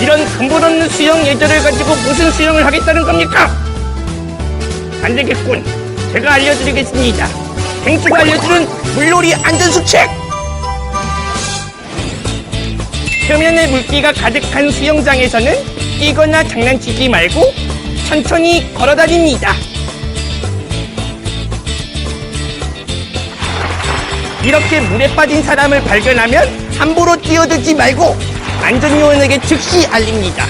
이런 근본 없는 수영 예절을 가지고 무슨 수영을 하겠다는 겁니까? 안 되겠군. 제가 알려드리겠습니다. 뱅수가 알려주는 물놀이 안전수칙! 표면에 물기가 가득한 수영장에서는 뛰거나 장난치지 말고 천천히 걸어다닙니다. 이렇게 물에 빠진 사람을 발견하면 함부로 뛰어들지 말고 안전요원에게 즉시 알립니다.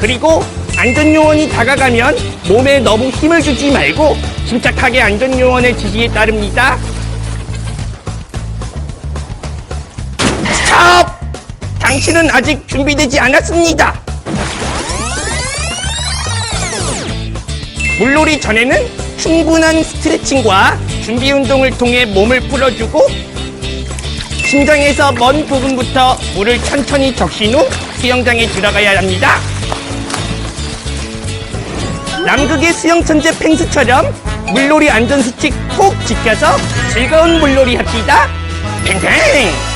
그리고 안전요원이 다가가면 몸에 너무 힘을 주지 말고 침착하게 안전요원의 지시에 따릅니다. 스톱! 당신은 아직 준비되지 않았습니다. 물놀이 전에는 충분한 스트레칭과 준비 운동을 통해 몸을 풀어주고 심장에서 먼 부분부터 물을 천천히 적신 후 수영장에 들어가야 합니다. 남극의 수영 천재 펭수처럼 물놀이 안전수칙 꼭 지켜서 즐거운 물놀이 합시다. 팽팽!